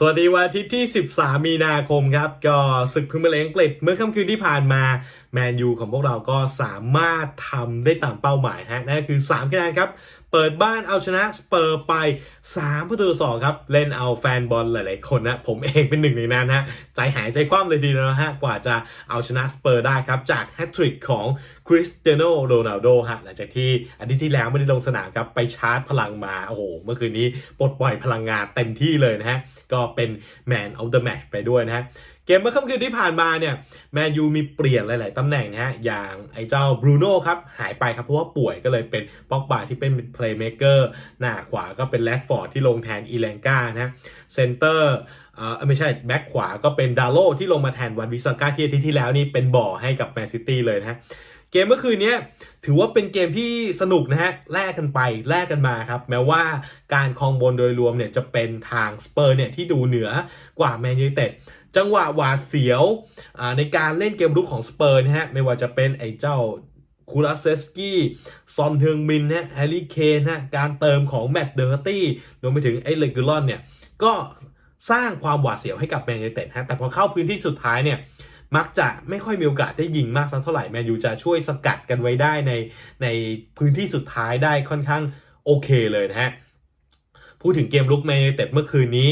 สวัสดีวันอาทิตย์ที่ 13 มีนาคมครับ ก็ศึกพรีเมียร์ลีกอังกฤษเมื่อค่ำคืนที่ผ่านมาแมนยูของพวกเราก็สามารถทำได้ตามเป้าหมายฮะนั่นคือ 3 คะแนนครับ เปิดบ้านเอาชนะสเปอร์ไป 3 ประตูสองครับ เล่นเอาแฟนบอลหลายๆ คนนะ ผมเองเป็นหนึ่งในนั้นฮะ ใจหายใจคว่ำเลยดีนะฮะ กว่าจะเอาชนะสเปอร์ได้ครับ จากแฮตทริกของคริสเตียโนโรนัลโดฮะหลังจากที่อาทิตย์ที่แล้วไม่ได้ลงสนามครับ ไปชาร์จพลังมา โอ้โห เมื่อคืนนี้ปลดปล่อยพลังงานเต็มที่เลยนะฮะ ก็เป็นแมน of the match ไปด้วยนะฮะ เกมเมื่อค่ำคืนที่ผ่านมาเนี่ยแมนยูมีเปลี่ยนหลาย ๆ ตำแหน่งนะฮะอย่างไอ้เจ้าบรูโน่ครับหายไปครับ เพราะว่าป่วยก็เลยเป็นป็อกบาที่เป็นเพลย์เม k เกอร์หน้าขวาก็เป็นแรดฟอร์ดที่ลงแทนอีแลงกานะฮะเซนเตอร์เออไม่ใช่แบ็คขวาก็เป็นดาโลที่ลงมาแทนวันวิสกาที่อาทิตย์ที่แล้วนี่เป็นบ่อให้กับแมนซิตี้เลยนะฮะเกมเมื่อคืนนี้ถือว่าเป็นเกมที่สนุกนะฮะแลกกันไปแลกกันมาครับ แม้ว่าการครองบอลโดยรวมเนี่ยจะเป็นทางสเปอร์เนี่ยที่ดูเหนือกว่าแมนยูไนเต็ด จังหวะหวาดเสียวในการเล่นเกมรุกของสเปอร์นะฮะไม่ว่าจะเป็นไอ้เจ้าคูลาเซฟสกี้ซอนเฮืองมินนะแฮร์รี่เคนฮะการเติมของแมตต์เดอร์ตี้รวมไปถึงไอ้เลกูลอนเนี่ยก็สร้างความหวาดเสียวให้กับแมนยูเต็ดฮะแต่พอเข้าพื้นที่สุดท้ายเนี่ยมักจะไม่ค่อยมีโอกาสได้ยิงมากสักเท่าไหร่แมนยูจะช่วยสกัดกันไว้ได้ในในพื้นที่สุดท้ายได้ค่อนข้างโอเคเลยนะฮะพูดถึงเกมลุกแมนยูเต็ดเมื่อคืนนี้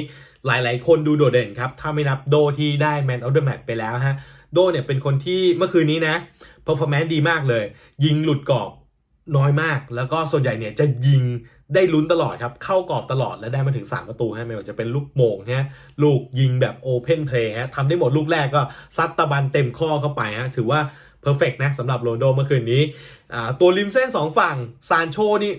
หลายๆ คนดูโดดเด่นครับ ถ้าไม่นับโดที่ได้แมนออฟเดอะแมตไปแล้วฮะ โดเนี่ยเป็นคนที่เมื่อคืนนี้นะเพอร์ฟอร์แมนซ์ดีมากเลย ยิงหลุดกรอบน้อยมาก แล้วก็ส่วนใหญ่เนี่ยจะยิงได้ลุ้นตลอดครับ เข้ากรอบตลอดและได้มาถึง 3 ประตูฮะไม่ว่าจะเป็นลูกโมงฮะลูกยิงแบบโอเพนเพลย์ฮะทำได้หมดลูกแรกก็ซัดตะบันเต็มข้อเข้าไปฮะถือว่าเพอร์เฟกนะสำหรับโรนโดเมื่อคืนนี้อ่าตัวริมเส้น 2 ฝั่งซานโชนี่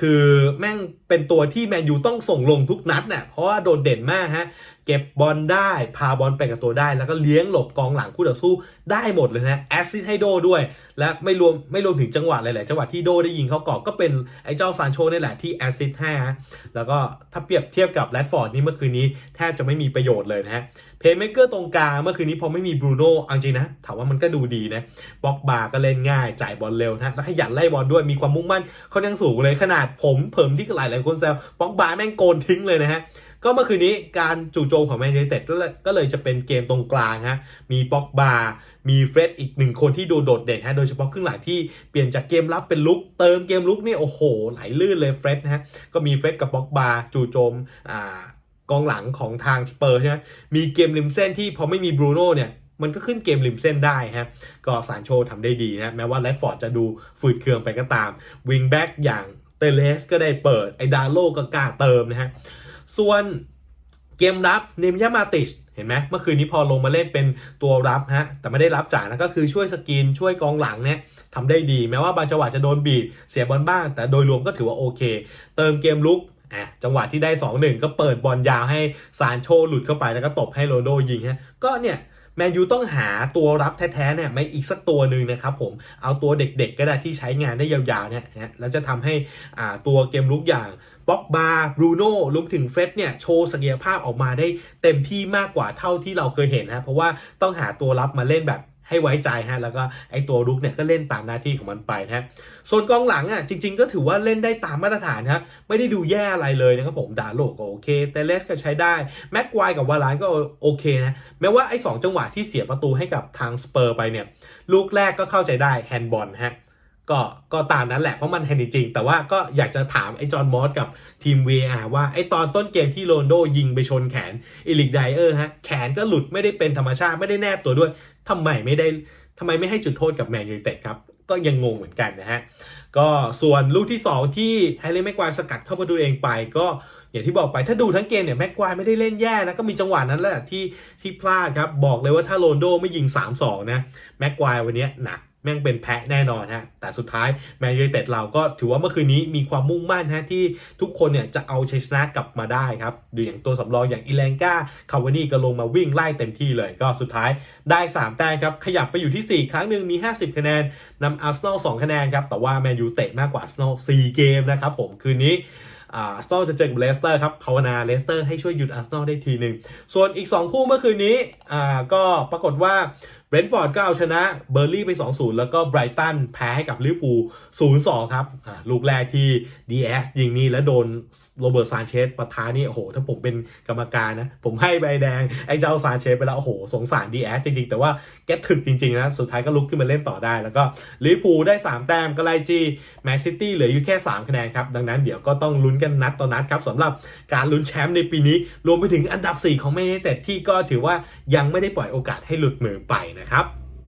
คือแม่ง เป็นตัวที่แมนยูต้องส่งลงทุกนัดเนี่ยเพราะว่าโดดเด่นมากฮะ เก็บบอลได้ พาบอลไปกับตัวได้ แล้วก็เลี้ยงหลบกองหลังคู่ต่อสู้ได้หมดเลยนะแอสซิสให้โดด้วย และไม่รวมไม่รวมถึงจังหวะหลาย ๆ จังหวะที่โดได้ยิงเข้ากรอบก็เป็นไอ้เจ้าซานโชนี่แหละที่แอสซิสให้ฮะแล้วก็ถ้าเปรียบเทียบกับแรดฟอร์ดนี่เมื่อคืนนี้แทบจะไม่มีประโยชน์เลยนะฮะเพย์เมเกอร์ตรงกลางเมื่อคืนนี้พอไม่มีบรูโน่เอาจริงนะถามว่ามันก็ดูดีนะบ็อกบาร์ก็เล่นง่ายจ่ายบอลเร็วนะแล้วขยันไล่บอลด้วยมีความมุ่งมั่นค่อนข้างสูงเลยขนาดผมเผิมที่หลายหลายๆคนแซวบ็อกบาแม่งโกนทิ้งเลยนะฮะก็เมื่อคืนนี้การจู่โจมของแมนยูไนเต็ดก็เลยก็เลยจะเป็นเกมตรงกลางฮะ มีป็อกบามีเฟรดอีกหนึ่งคนที่ดูโดดเด่นฮะ โดยเฉพาะครึ่งหลังที่เปลี่ยนจากเกมรับเป็นลุก เติมเกมลุกนี่โอ้โห ไหลลื่นเลยเฟรดนะฮะ ก็มีเฟรดกับป็อกบาจู่โจมอ่ากองหลังของทางสเปอร์ใช่ไหมมีเกมริมเส้นที่พอไม่มีบรูโน่เนี่ยมันก็ขึ้นเกมริมเส้นได้ฮะ ก็ซานโชทำได้ดีนะ แม้ว่าแรดฟอร์ดจะดูฝืดเคืองไปก็ตาม วิงแบ็กอย่าง เตเลสก็ได้เปิด ไอดาโลก็กล้าเติมนะฮะ ส่วนเกมรับเนมยามาติชเห็นไหมเมื่อคืนนี้พอลงมาเล่นเป็นตัวรับฮะ แต่ไม่ได้รับจ่ายนะก็คือช่วยสกรีนช่วยกองหลังเนี่ยทำได้ดี แม้ว่าบางจังหวะจะโดนบีบเสียบอลบ้าง แต่โดยรวมก็ถือว่าโอเค เติมเกมลุกอะจังหวะที่ได้ 2-1 ก็เปิดบอลยาวให้ซานโชหลุดเข้าไปแล้วก็ตบให้โรโดยิงฮะก็เนี่ย แมนยูต้องหาตัวรับแท้ๆเนี่ยไม่อีกสักตัวหนึ่งนะครับผมเอาตัวเด็กๆก็ได้ที่ใช้งานได้ยาวๆเนี่ยนะแล้วจะทำให้อ่าตัวเกมลุกอย่างบ็อกบาร์บรูโน่รวมถึงเฟรดเนี่ยโชว์ศักยภาพออกมาได้เต็มที่มากกว่าเท่าที่เราเคยเห็นนะเพราะว่าต้องหาตัวรับมาเล่นแบบ ให้ไว้ใจฮะแล้วก็ไอตัวลุกเนี่ยก็เล่นตามหน้าที่ของมันไปนะฮะส่วนกองหลังอะจริง ๆ ก็ถือว่าเล่นได้ตามมาตรฐานฮะไม่ได้ดูแย่อะไรเลยนะครับผมดาโลก็โอเคเตเลสก็ใช้ได้แม็กควายกับวาลานก็โอเคนะแม้ว่าไอ้สองจังหวะที่เสียประตูให้กับทางสเปอร์ไปเนี่ยลูกแรกก็เข้าใจได้แฮนด์บอลฮะ ก็ก็ตามนั้นแหละเพราะมันแฮนด์จริง แต่ว่าก็อยากจะถามไอ้จอห์นมอสกับทีม VR ว่าไอ้ตอนต้นเกมที่โรนโดยิงไปชนแขนอิลิกไดเออร์ฮะแขนก็หลุดไม่ได้เป็นธรรมชาติไม่ได้แนบตัวด้วยทำไมไม่ได้ทำไมไม่ให้จุดโทษกับแมนยูไนเต็ดครับ ก็ยังงงเหมือนกันนะฮะ ก็ส่วนลูกที่ 2 ที่แฮร์รี่แม็กควายสกัดเข้าประตูเองไปก็อย่างที่บอกไปถ้าดูทั้งเกมเนี่ยแม็กควายไม่ได้เล่นแย่นะ ก็มีจังหวะนั้นแหละที่ที่พลาดครับ บอกเลยว่าถ้าโรนโดไม่ยิง 3-2 นะ แม็กควายวันนี้หนัก แม่งเป็นแพ้แน่นอนฮะ แต่สุดท้ายแมนยูไนเต็ดเราก็ถือว่าเมื่อคืนนี้มีความมุ่งมั่นฮะที่ทุกคนเนี่ยจะเอาชัยชนะกลับมาได้ครับ ดูอย่างตัวสำรองอย่างอีแลงกาคาวานี่ก็ลงมาวิ่งไล่เต็มที่เลย ก็สุดท้ายได้ 3 แต้มครับ ขยับไปอยู่ที่ 4 ครั้งหนึ่งมี 50 คะแนนนำอาร์เซนอล2คะแนนครับ แต่ว่าแมนยูเตะมากกว่าอาร์เซนอล4เกมนะครับผมคืนนี้อาร์เซนอลจะเจอกับเลสเตอร์ครับภาวนาเลสเตอร์ให้ช่วยหยุดอาร์เซนอลได้ทีหนึ่งส่วนอีก 2 คู่เมื่อคืนนี้อ่าก็ปรากฏว่า เบรนท์ฟอร์ดก็เอาชนะเบอร์ลี่ไป 2-0 แล้วก็ไบรตันแพ้ให้กับลิเวอร์พูล0-2 ครับลูกแรกที่ DS ยิงนี่แล้วโดนโรเบิร์ตซานเชสปะทานี่โอ้โห ถ้าผมเป็นกรรมการนะ ผมให้ใบแดง ไอ้เจ้าซานเชสไปแล้ว โอ้โห สงสาร DS จริงๆ แต่ว่าแกถึกจริงๆนะ สุดท้ายก็ลุกขึ้นมาเล่นต่อได้ แล้วก็ลิเวอร์พูลได้ 3 แต้มก็ไล่จี้แมนซิตี้เหลืออยู่แค่ 3 คะแนนครับ ดังนั้นเดี๋ยวก็ต้องลุ้นกันนัดต่อนัดครับสำหรับการลุ้นแชมป์ในปีนี้ รวมไปถึงอันดับ 4 ของแมนยูไนเต็ดที่ก็ถือว่ายังไม่ได้ปล่อยโอกาสให้หลุดมือไปนะครับ